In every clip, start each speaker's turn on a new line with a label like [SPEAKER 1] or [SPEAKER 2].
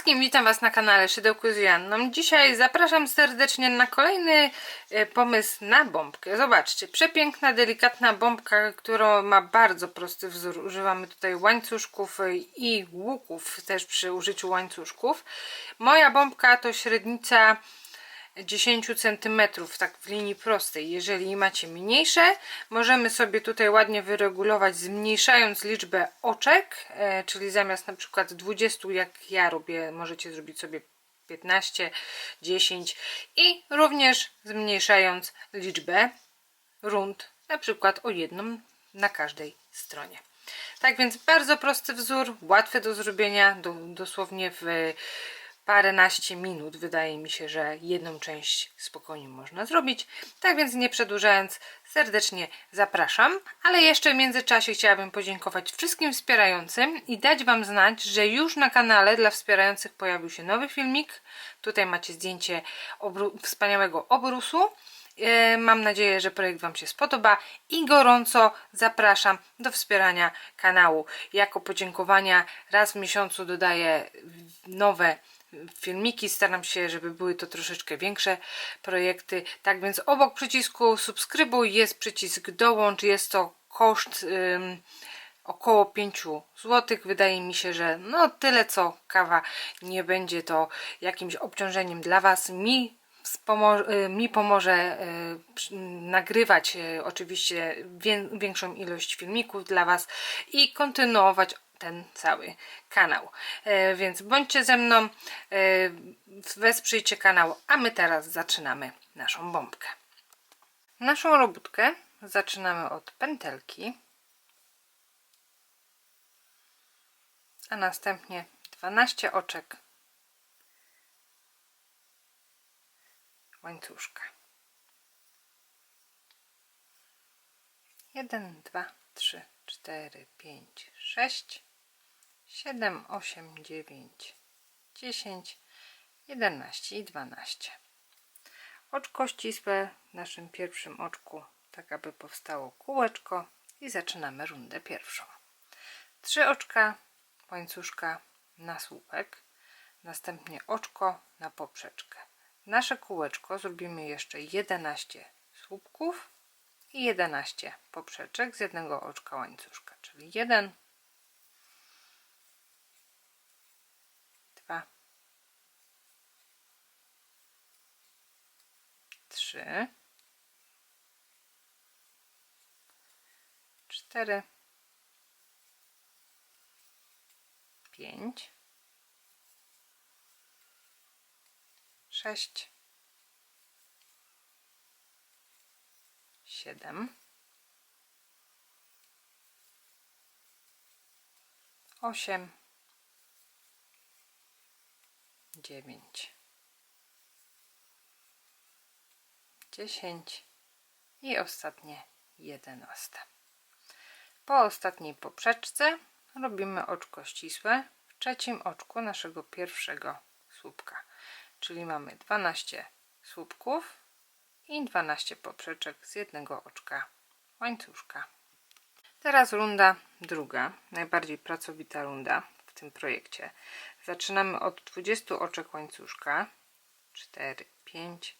[SPEAKER 1] wszystkim, witam Was na kanale Szydełku z Janną. Dzisiaj zapraszam serdecznie na kolejny e, pomysł na bombkę. Zobaczcie, przepiękna, delikatna bombka, która ma bardzo prosty wzór. Używamy tutaj łańcuszków e, i łuków też przy użyciu łańcuszków. Moja bombka to średnica 10 cm tak w linii prostej. Jeżeli macie mniejsze, możemy sobie tutaj ładnie wyregulować zmniejszając liczbę oczek, e, czyli zamiast na przykład 20 jak ja robię, możecie zrobić sobie 15, 10 i również zmniejszając liczbę rund, na przykład o jedną na każdej stronie. Tak więc bardzo prosty wzór, łatwy do zrobienia, do, dosłownie w paręnaście minut. Wydaje mi się, że jedną część spokojnie można zrobić. Tak więc nie przedłużając, serdecznie zapraszam. Ale jeszcze w międzyczasie chciałabym podziękować wszystkim wspierającym i dać Wam znać, że już na kanale dla wspierających pojawił się nowy filmik. Tutaj macie zdjęcie obru wspaniałego obrusu. E, mam nadzieję, że projekt Wam się spodoba i gorąco zapraszam do wspierania kanału. Jako podziękowania raz w miesiącu dodaję nowe filmiki. Staram się, żeby były to troszeczkę większe projekty. Tak więc obok przycisku subskrybuj jest przycisk dołącz. Jest to koszt ym, około 5 zł. Wydaje mi się, że no tyle co kawa nie będzie to jakimś obciążeniem dla Was. Mi y, mi pomoże y, nagrywać y, oczywiście większą ilość filmików dla Was i kontynuować ten cały kanał. E, więc bądźcie ze mną, e, wesprzyjcie kanał, a my teraz zaczynamy naszą bombkę. Naszą robótkę zaczynamy od pętelki, a następnie 12 oczek łańcuszka. Jeden, dwa, trzy, cztery, pięć, sześć. 7, 8, 9, 10, 11 i 12. Oczko ścisłe w naszym pierwszym oczku, tak aby powstało kółeczko i zaczynamy rundę pierwszą. Trzy oczka łańcuszka na słupek, następnie oczko na poprzeczkę. Nasze kółeczko zrobimy jeszcze 11 słupków i 11 poprzeczek z jednego oczka łańcuszka, czyli 1, trzy, cztery, pięć, sześć, siedem, osiem, dziewięć. 10 i ostatnie 11. Po ostatniej poprzeczce robimy oczko ścisłe w trzecim oczku naszego pierwszego słupka, czyli mamy 12 słupków i 12 poprzeczek z jednego oczka łańcuszka. Teraz runda druga, najbardziej pracowita runda w tym projekcie. Zaczynamy od 20 oczek łańcuszka. 4, 5,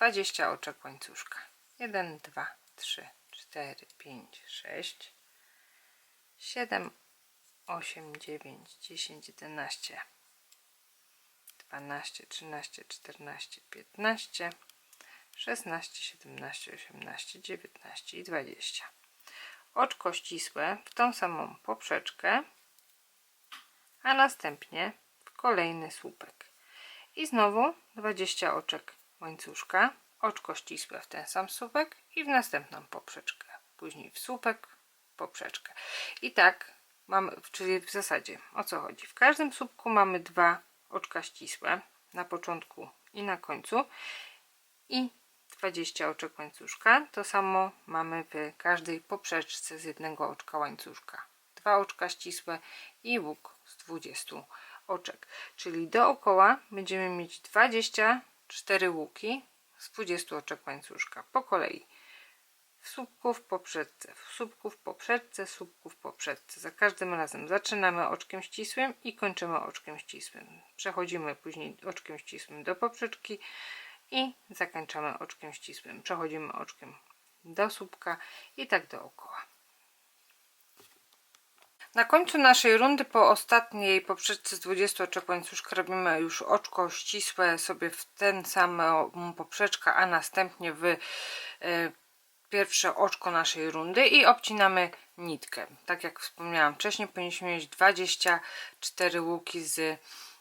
[SPEAKER 1] 20 oczek łańcuszka. 1, 2, 3, 4, 5, 6, 7, 8, 9, 10, 11, 12, 13, 14, 15, 16, 17, 18, 19 i 20. Oczko ścisłe w tą samą poprzeczkę, a następnie w kolejny słupek. I znowu 20 oczek łańcuszka, oczko ścisłe w ten sam słupek i w następną poprzeczkę, później w słupek, poprzeczkę. I tak mamy, czyli w zasadzie o co chodzi? W każdym słupku mamy dwa oczka ścisłe na początku i na końcu i 20 oczek łańcuszka. To samo mamy w każdej poprzeczce z jednego oczka łańcuszka. Dwa oczka ścisłe i łuk z 20 oczek. Czyli dookoła będziemy mieć 20 4 łuki z 20 oczek łańcuszka po kolei w słupku w poprzedce, w słupku w poprzedce, słupku w poprzedce. Za każdym razem zaczynamy oczkiem ścisłym i kończymy oczkiem ścisłym. Przechodzimy później oczkiem ścisłym do poprzeczki i zakończamy oczkiem ścisłym. Przechodzimy oczkiem do słupka i tak dookoła. Na końcu naszej rundy, po ostatniej poprzeczce z 20 oczek łańcuszka robimy już oczko ścisłe sobie w ten sam e, poprzeczka, a następnie w e, pierwsze oczko naszej rundy i obcinamy nitkę. Tak jak wspomniałam wcześniej, powinniśmy mieć 24 łuki z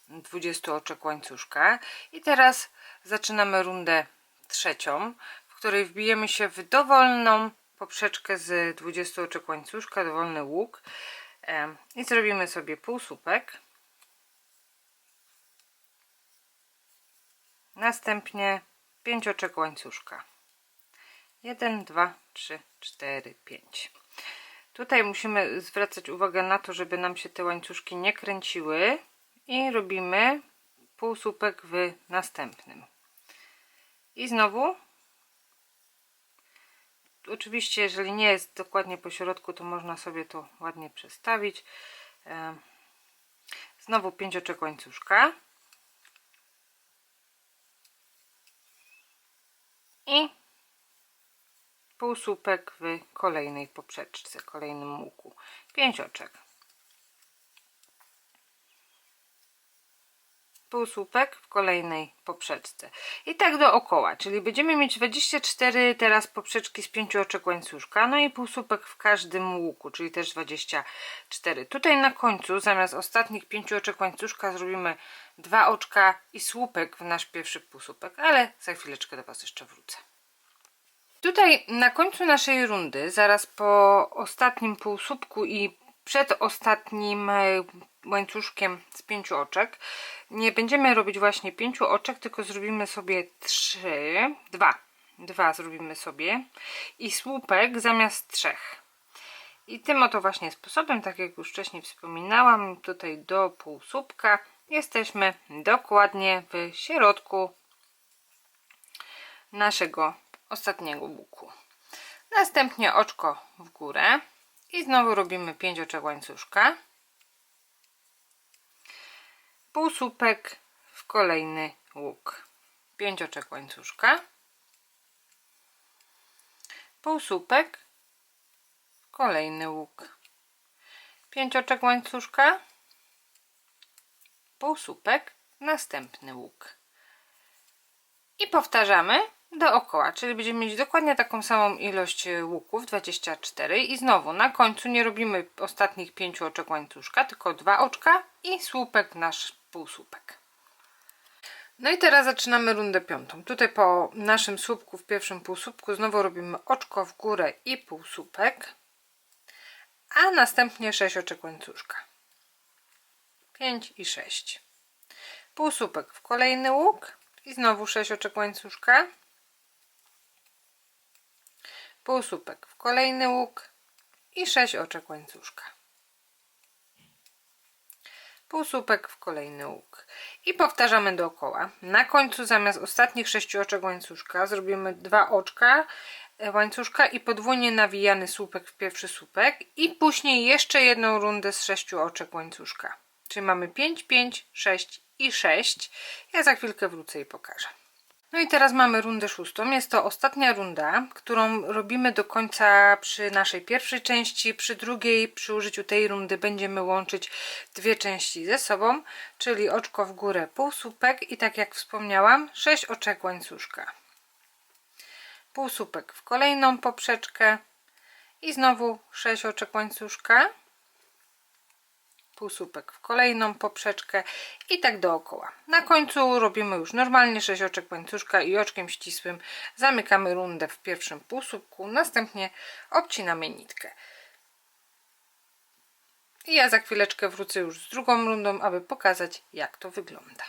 [SPEAKER 1] 20 oczek łańcuszka. I teraz zaczynamy rundę trzecią, w której wbijemy się w dowolną poprzeczkę z 20 oczek łańcuszka, dowolny łuk. I zrobimy sobie półsłupek. Następnie pięcioczek łańcuszka. 1, 2, 3, 4, 5. Tutaj musimy zwracać uwagę na to, żeby nam się te łańcuszki nie kręciły i robimy półsłupek w następnym. I znowu Oczywiście, jeżeli nie jest dokładnie po środku, to można sobie to ładnie przestawić. E, znowu 5 oczek łańcuszka. I półsłupek w kolejnej poprzeczce, kolejnym łuku. 5 oczek. półsłupek w kolejnej poprzeczce i tak dookoła, czyli będziemy mieć 24 teraz poprzeczki z 5 oczek łańcuszka, no i półsłupek w każdym łuku, czyli też 24 tutaj na końcu zamiast ostatnich 5 oczek łańcuszka zrobimy dwa oczka i słupek w nasz pierwszy półsłupek, ale za chwileczkę do Was jeszcze wrócę Tutaj na końcu naszej rundy, zaraz po ostatnim półsłupku i przed ostatnim e, łańcuszkiem z pięciu oczek nie będziemy robić właśnie pięciu oczek, tylko zrobimy sobie trzy, dwa, dwa zrobimy sobie i słupek zamiast trzech. I tym oto właśnie sposobem, tak jak już wcześniej wspominałam, tutaj do półsłupka jesteśmy dokładnie w środku naszego ostatniego buku. Następnie oczko w górę i znowu robimy 5 oczek łańcuszka półsłupek w kolejny łuk pięć oczek łańcuszka półsłupek w kolejny łuk pięć oczek łańcuszka półsłupek następny łuk i powtarzamy dookoła, czyli będziemy mieć dokładnie taką samą ilość łuków 24 i znowu na końcu nie robimy ostatnich 5 oczek łańcuszka, tylko dwa oczka i słupek nasz półsłupek. No i teraz zaczynamy rundę piątą. Tutaj po naszym słupku w pierwszym półsłupku znowu robimy oczko w górę i półsłupek, a następnie 6 oczek łańcuszka. 5 i 6. Półsłupek w kolejny łuk i znowu 6 oczek łańcuszka. Półsłupek w kolejny łuk i 6 oczek łańcuszka półsłupek w kolejny łuk i powtarzamy dookoła na końcu zamiast ostatnich sześciu oczek łańcuszka zrobimy dwa oczka e, łańcuszka i podwójnie nawijany słupek w pierwszy słupek i później jeszcze jedną rundę z sześciu oczek łańcuszka czyli mamy 5, 5, 6 i 6 ja za chwilkę wrócę i pokażę no i teraz mamy rundę szóstą. Jest to ostatnia runda, którą robimy do końca przy naszej pierwszej części. Przy drugiej, przy użyciu tej rundy będziemy łączyć dwie części ze sobą, czyli oczko w górę, półsłupek i tak jak wspomniałam, 6 oczek łańcuszka. Półsłupek w kolejną poprzeczkę i znowu 6 oczek łańcuszka półsłupek w kolejną poprzeczkę i tak dookoła. Na końcu robimy już normalnie 6 oczek łańcuszka i oczkiem ścisłym zamykamy rundę w pierwszym półsłupku, następnie obcinamy nitkę. I ja za chwileczkę wrócę już z drugą rundą, aby pokazać jak to wygląda.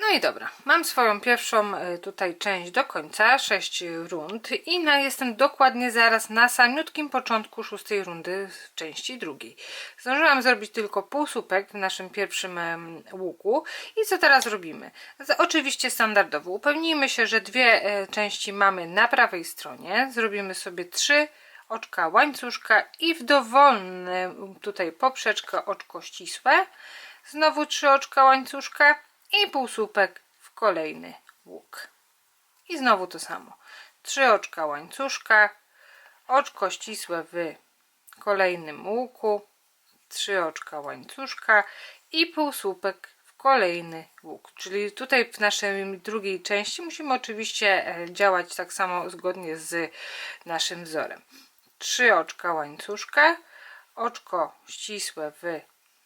[SPEAKER 1] No i dobra, mam swoją pierwszą e, tutaj część do końca, 6 rund i na, jestem dokładnie zaraz na samiutkim początku szóstej rundy w części drugiej. Zdążyłam zrobić tylko półsłupek w naszym pierwszym łuku i co teraz robimy? Oczywiście standardowo upewnijmy się, że dwie e, części mamy na prawej stronie, zrobimy sobie trzy oczka łańcuszka i w dowolnym tutaj poprzeczkę oczko ścisłe, znowu trzy oczka łańcuszka i półsłupek w kolejny łuk. I znowu to samo. Trzy oczka łańcuszka, oczko ścisłe w kolejnym łuku, trzy oczka łańcuszka i półsłupek w kolejny łuk. Czyli tutaj w naszej drugiej części musimy oczywiście e, działać tak samo zgodnie z naszym wzorem. Trzy oczka łańcuszka, oczko ścisłe w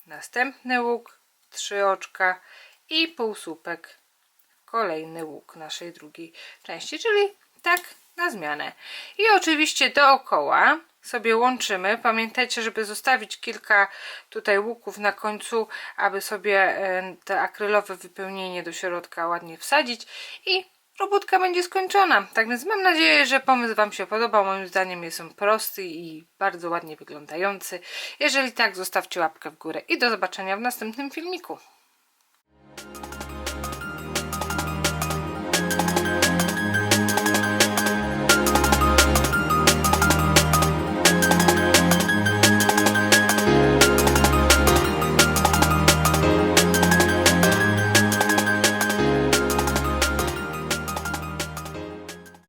[SPEAKER 1] następny łuk, trzy oczka i półsłupek kolejny łuk naszej drugiej części, czyli tak na zmianę. I oczywiście dookoła sobie łączymy. Pamiętajcie, żeby zostawić kilka tutaj łuków na końcu, aby sobie e, te akrylowe wypełnienie do środka ładnie wsadzić i robótka będzie skończona. Tak więc mam nadzieję, że pomysł Wam się podobał. Moim zdaniem jest on prosty i bardzo ładnie wyglądający. Jeżeli tak, zostawcie łapkę w górę i do zobaczenia w następnym filmiku.